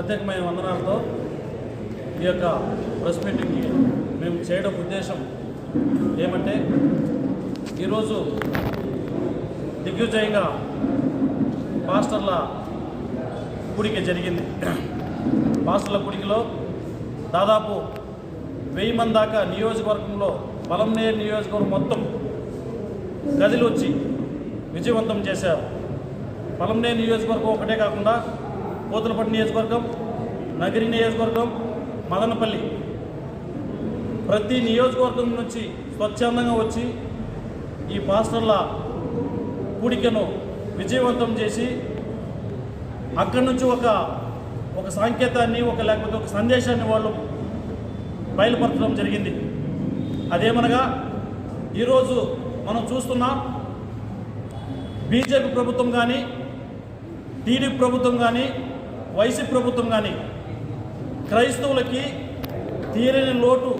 ప్రత్యేకమైన వందనాలతో ఈ యొక్క ప్రెస్ మీటింగ్కి మేము చేయడం ఉద్దేశం ఏమంటే ఈరోజు దిగ్విజయంగా పాస్టర్ల కూడిక జరిగింది. పాస్టర్ల కూడికలో దాదాపు వెయ్యి మంది దాకా నియోజకవర్గంలో పొలంనేరు నియోజకవర్గం మొత్తం గదిలు వచ్చి విజయవంతం చేశారు. పొలంనేరు నియోజకవర్గం ఒకటే కాకుండా పోతులపట్టు నియోజకవర్గం నగిరి నియోజకవర్గం మదనపల్లి. ప్రతి నియోజకవర్గం నుంచి స్వచ్ఛందంగా వచ్చి ఈ పాస్టర్ల కూడికను విజయవంతం చేసి అక్కడి నుంచి ఒక ఒక సాంకేతాన్ని ఒక లేకపోతే ఒక సందేశాన్ని వాళ్ళు బయలుపరచడం జరిగింది. అదేమనగా ఈరోజు మనం చూస్తున్నాం బీజేపీ ప్రభుత్వం కానీ టీడీపీ ప్రభుత్వం కానీ వైసీ ప్రభుత్వం కానీ క్రైస్తవులకి తీరని లోటు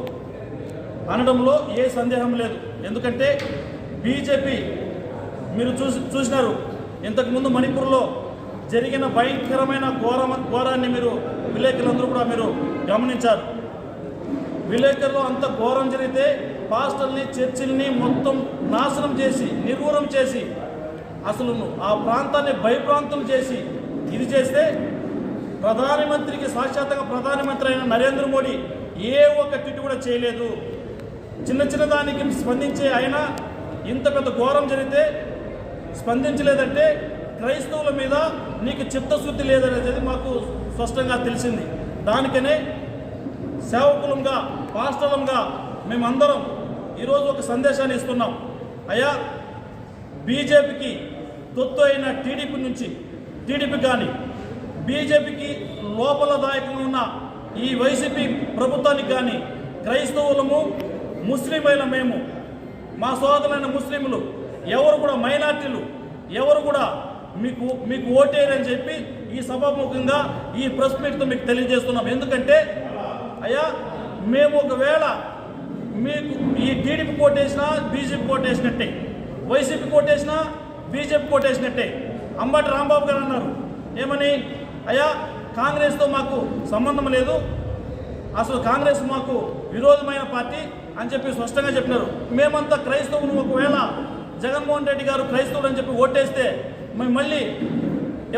అనడంలో ఏ సందేహం లేదు. ఎందుకంటే బీజేపీ మీరు చూసి చూసినారు ఇంతకుముందు మణిపూర్లో జరిగిన భయంకరమైన ఘోర ఘోరాన్ని మీరు విలేకరులందరూ కూడా మీరు గమనించారు. విలేకరులో అంత ఘోరం జరిగితే పాస్టల్ని చర్చిల్ని మొత్తం నాశనం చేసి నిర్వూరం చేసి అసలు ఆ ప్రాంతాన్ని భయప్రాంతం చేసి ఇది చేస్తే ప్రధానమంత్రికి సాక్షాత్గా ప్రధానమంత్రి అయిన నరేంద్ర మోడీ ఏ ఒక్క టిట్టు కూడా చేయలేదు. చిన్న చిన్న దానికి స్పందించే ఆయన ఇంత పెద్ద ఘోరం జరిగితే స్పందించలేదంటే క్రైస్తవుల మీద నీకు చిత్తశుద్ధి లేదనేది మాకు స్పష్టంగా తెలిసింది. దానికనే సేవకులంగా పాస్టలంగా మేమందరం ఈరోజు ఒక సందేశాన్ని ఇస్తున్నాం. అయ్యా బీజేపీకి తొత్తు అయిన టీడీపీ నుంచి టీడీపీ కానీ బీజేపీకి లోపలదాయకంగా ఉన్న ఈ వైసీపీ ప్రభుత్వానికి కానీ క్రైస్తవులము ముస్లింలైన మేము మా సోదరులైన ముస్లింలు ఎవరు కూడా మైనార్టీలు ఎవరు కూడా మీకు మీకు ఓటేయరని చెప్పి ఈ సభాముఖంగా ఈ ప్రెస్ మీట్తో మీకు తెలియజేస్తున్నాం. ఎందుకంటే అయ్యా మేము ఒకవేళ మీకు ఈ టీడీపీ కోటేసినా బీజేపీ కోటేసినట్టే వైసీపీ కోటేసినా బీజేపీ కోటేసినట్టే. అంబటి రాంబాబు గారు అన్నారు ఏమని? అయ్యా కాంగ్రెస్తో మాకు సంబంధం లేదు. అసలు కాంగ్రెస్ మాకు విరోధమైన పార్టీ అని చెప్పి స్పష్టంగా చెప్పినారు. మేమంతా క్రైస్తవులు ఒకవేళ జగన్మోహన్ రెడ్డి గారు క్రైస్తవుడు అని చెప్పి ఓటేస్తే మేము మళ్ళీ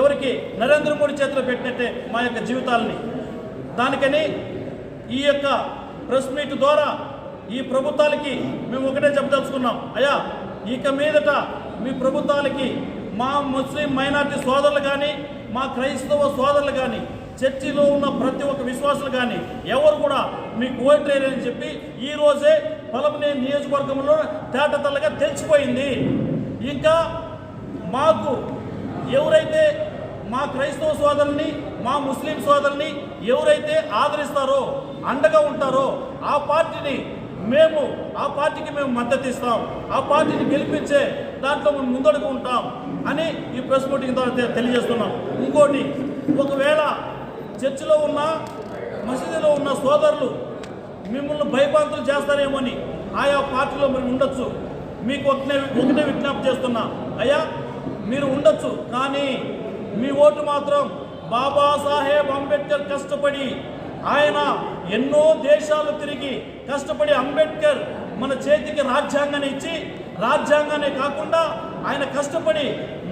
ఎవరికి నరేంద్ర మోడీ చేతిలో పెట్టినట్టే మా యొక్క జీవితాలని. దానికని ఈ యొక్క ప్రెస్ మీట్ ద్వారా ఈ ప్రభుత్వాలకి మేము ఒకటే చెప్పదలుచుకున్నాం. అయ్యా ఇక మీదట మీ ప్రభుత్వాలకి మా ముస్లిం మైనార్టీ సోదరులు కానీ మా క్రైస్తవ సోదరులు కానీ చర్చిలో ఉన్న ప్రతి ఒక్క విశ్వాసులు కానీ ఎవరు కూడా మీకు ఓటేరని చెప్పి ఈరోజే రోజే నియోజకవర్గంలో తేటతల్లగా తెలిసిపోయింది. ఇంకా మాకు ఎవరైతే మా క్రైస్తవ సోదరుని మా ముస్లిం సోదరుని ఎవరైతే ఆదరిస్తారో అండగా ఉంటారో ఆ పార్టీని మేము ఆ పార్టీకి మేము మద్దతు ఇస్తాం. ఆ పార్టీని గెలిపించే దాంట్లో మేము ముందడుగు ఉంటాం. అని ఈ ప్రెస్ మీటింగ్ ద్వారా తెలియజేస్తున్నాం. ఇంకోటి ఒకవేళ చర్చిలో ఉన్న మసీదులో ఉన్న సోదరులు మిమ్మల్ని భయపాంతులు చేస్తారేమోని ఆయా పార్టీలో మీరు ఉండొచ్చు. మీకు ఒకటే ఒకటే విజ్ఞప్తి చేస్తున్నా. అయ్యా మీరు ఉండొచ్చు కానీ మీ ఓటు మాత్రం బాబాసాహెబ్ అంబేద్కర్ కష్టపడి ఆయన ఎన్నో దేశాలు తిరిగి కష్టపడి అంబేద్కర్ మన చేతికి రాజ్యాంగాన్ని ఇచ్చి రాజ్యాంగాన్ని కాకుండా ఆయన కష్టపడి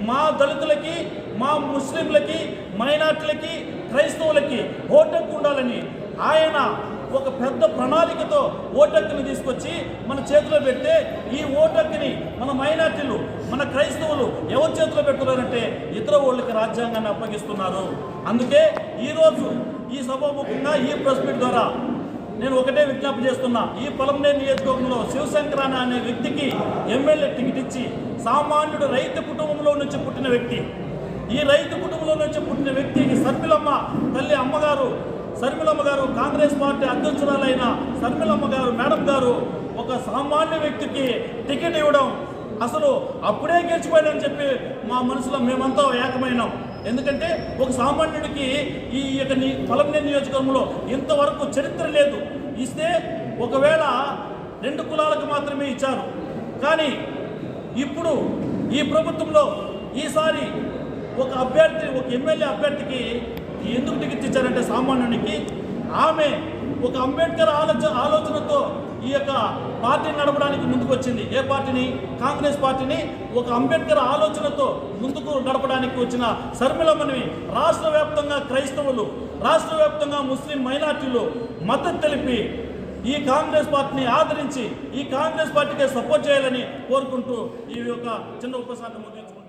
మా దళితులకి మా ముస్లింలకి మైనార్టీలకి క్రైస్తవులకి ఓటక్కు ఉండాలని ఆయన ఒక పెద్ద ప్రణాళికతో ఓటక్కుని తీసుకొచ్చి మన చేతిలో పెడితే ఈ ఓటక్కుని మన మైనార్టీలు మన క్రైస్తవులు ఎవరి చేతిలో పెడుతున్నారంటే ఇతర వాళ్ళకి రాజ్యాంగాన్ని అప్పగిస్తున్నారు. అందుకే ఈరోజు ఈ సభాముఖంగా ఈ ప్రెస్ మీట్ ద్వారా నేను ఒకటే విజ్ఞప్తి చేస్తున్నా. ఈ పొలంనే నియోజకవర్గంలో శివశంకరాన అనే వ్యక్తికి ఎమ్మెల్యే టికెట్ ఇచ్చి సామాన్యుడు రైతు కుటుంబంలో నుంచి పుట్టిన వ్యక్తి. ఈ రైతు కుటుంబంలో నుంచి పుట్టిన వ్యక్తికి సర్మిలమ్మ తల్లి అమ్మగారు సర్మిలమ్మ గారు కాంగ్రెస్ పార్టీ అధ్యక్షురాలైన సర్మిలమ్మ గారు మేడం గారు ఒక సామాన్య వ్యక్తికి టికెట్ ఇవ్వడం అసలు అప్పుడే గెలిచిపోయాడని చెప్పి మా మనసులో మేమంతా ఏకమైనాం. ఎందుకంటే ఒక సామాన్యుడికి ఈ యొక్క నీ నియోజకవర్గంలో ఇంతవరకు చరిత్ర లేదు. ఇస్తే ఒకవేళ రెండు కులాలకు మాత్రమే ఇచ్చారు. కానీ ఇప్పుడు ఈ ప్రభుత్వంలో ఈసారి ఒక అభ్యర్థి ఒక ఎమ్మెల్యే అభ్యర్థికి ఎందుకు టికెట్ ఇచ్చారంటే సామాన్యునికి? ఆమె ఒక అంబేద్కర్ ఆలోచన ఆలోచనతో ఈ యొక్క పార్టీని నడపడానికి ముందుకు వచ్చింది ఏ పార్టీని? కాంగ్రెస్ పార్టీని. ఒక అంబేద్కర్ ఆలోచనతో ముందుకు నడపడానికి వచ్చిన శర్మిలమ్మని రాష్ట్ర వ్యాప్తంగా క్రైస్తవులు రాష్ట్ర వ్యాప్తంగా ముస్లిం మైనార్టీలు మద్దతు తెలిపి ఈ కాంగ్రెస్ పార్టీని ఆదరించి ఈ కాంగ్రెస్ పార్టీకే సపోర్ట్ చేయాలని కోరుకుంటూ ఈ యొక్క చిన్న ఉపశాఖ ముగించుకుంటున్నాను